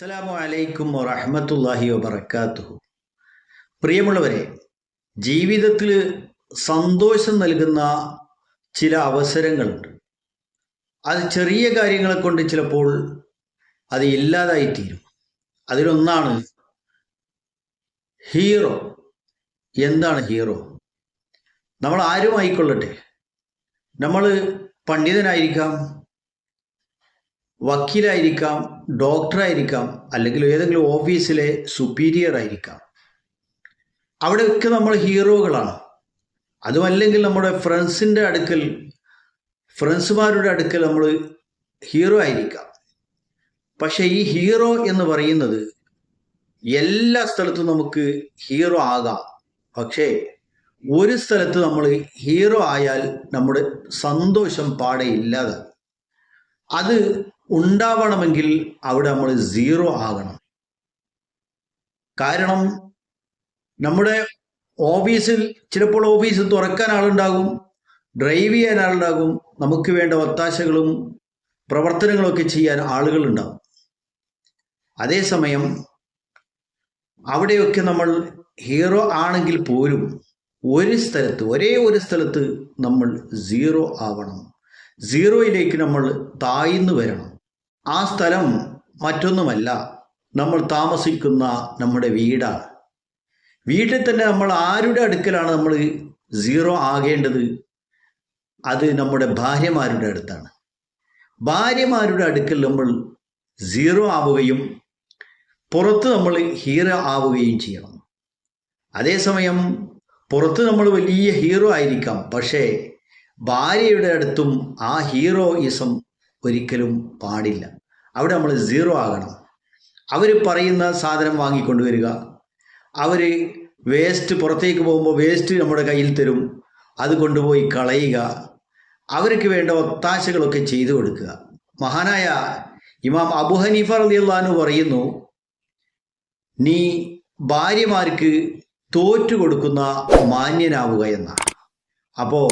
അസ്സലാമു അലൈക്കും വറഹമത്തല്ലാഹി വബറകാതുഹു. പ്രിയമുള്ളവരെ ജീവിതത്തിൽ സന്തോഷം നൽകുന്ന ചില അവസരങ്ങളുണ്ട്. അത് ചെറിയ കാര്യങ്ങളെ കൊണ്ട് ചിലപ്പോൾ അത് ഇല്ലാതായിത്തീരും. അതിലൊന്നാണ് ഹീറോ. എന്താണ് ഹീറോ? നമ്മൾ ആരും ആയിക്കൊള്ളട്ടെ നമ്മൾ പണ്ഡിതനായിരിക്കാം വക്കീലായിരിക്കാം ഡോക്ടറായിരിക്കാം അല്ലെങ്കിൽ ഏതെങ്കിലും ഓഫീസിലെ സുപ്പീരിയർ ആയിരിക്കാം അവിടെയൊക്കെ നമ്മൾ ഹീറോകളാണ്. അതുമല്ലെങ്കിൽ നമ്മുടെ ഫ്രണ്ട്സിന്റെ അടുക്കൽ ഫ്രണ്ട്സുമാരുടെ അടുക്കൽ നമ്മൾ ഹീറോ ആയിരിക്കാം. പക്ഷേ ഈ ഹീറോ എന്ന് പറയുന്നത് എല്ലാ സ്ഥലത്തും നമുക്ക് ഹീറോ ആകാം. പക്ഷേ ഒരു സ്ഥലത്ത് നമ്മൾ ഹീറോ ആയാൽ നമ്മുടെ സന്തോഷം പാടെ അത് ഉണ്ടാവണമെങ്കിൽ അവിടെ നമ്മൾ സീറോ ആകണം. കാരണം നമ്മുടെ ഓഫീസിൽ ചിലപ്പോൾ ഓഫീസ് തുറക്കാൻ ആളുണ്ടാകും ഡ്രൈവ് ചെയ്യാൻ ആളുണ്ടാകും നമുക്ക് വേണ്ട ഒത്താശകളും പ്രവർത്തനങ്ങളൊക്കെ ചെയ്യാൻ ആളുകളുണ്ടാകും. അതേസമയം അവിടെയൊക്കെ നമ്മൾ ഹീറോ ആണെങ്കിൽ പോലും ഒരു സ്ഥലത്ത് ഒരേ ഒരു സ്ഥലത്ത് നമ്മൾ സീറോ ആവണം. സീറോയിലേക്ക് നമ്മൾ താഴ്ന്നു വരണം. ആ സ്ഥലം മറ്റൊന്നുമല്ല. നമ്മൾ താമസിക്കുന്ന നമ്മുടെ വീടാണ്. വീട്ടിൽ തന്നെ നമ്മൾ ആരുടെ അടുക്കലാണ് നമ്മൾ സീറോ ആകേണ്ടത്? അത് നമ്മുടെ ഭാര്യമാരുടെ അടുത്താണ്. ഭാര്യമാരുടെ അടുക്കൽ നമ്മൾ സീറോ ആവുകയും പുറത്ത് നമ്മൾ ഹീറോ ആവുകയും ചെയ്യണം. അതേസമയം പുറത്ത് നമ്മൾ വലിയ ഹീറോ ആയിരിക്കാം. പക്ഷേ ഭാര്യയുടെ അടുത്തും ആ ഹീറോയിസം ഒരിക്കലും പാടില്ല. അവിടെ നമ്മൾ സീറോ ആകണം. അവർ പറയുന്ന സാധനം വാങ്ങിക്കൊണ്ടുവരിക. അവർ വേസ്റ്റ് പുറത്തേക്ക് പോകുമ്പോൾ വേസ്റ്റ് നമ്മുടെ കയ്യിൽ തരും. അത് കൊണ്ടുപോയി കളയുക. അവർക്ക് വേണ്ട ഒത്താശകളൊക്കെ ചെയ്തു കൊടുക്കുക. മഹാനായ ഇമാം അബു ഹനീഫ റളിയല്ലാഹു പറയുന്നു നീ ഭാര്യമാർക്ക് തോറ്റു കൊടുക്കുന്ന മാന്യനാവുക എന്നാണ്. അപ്പോൾ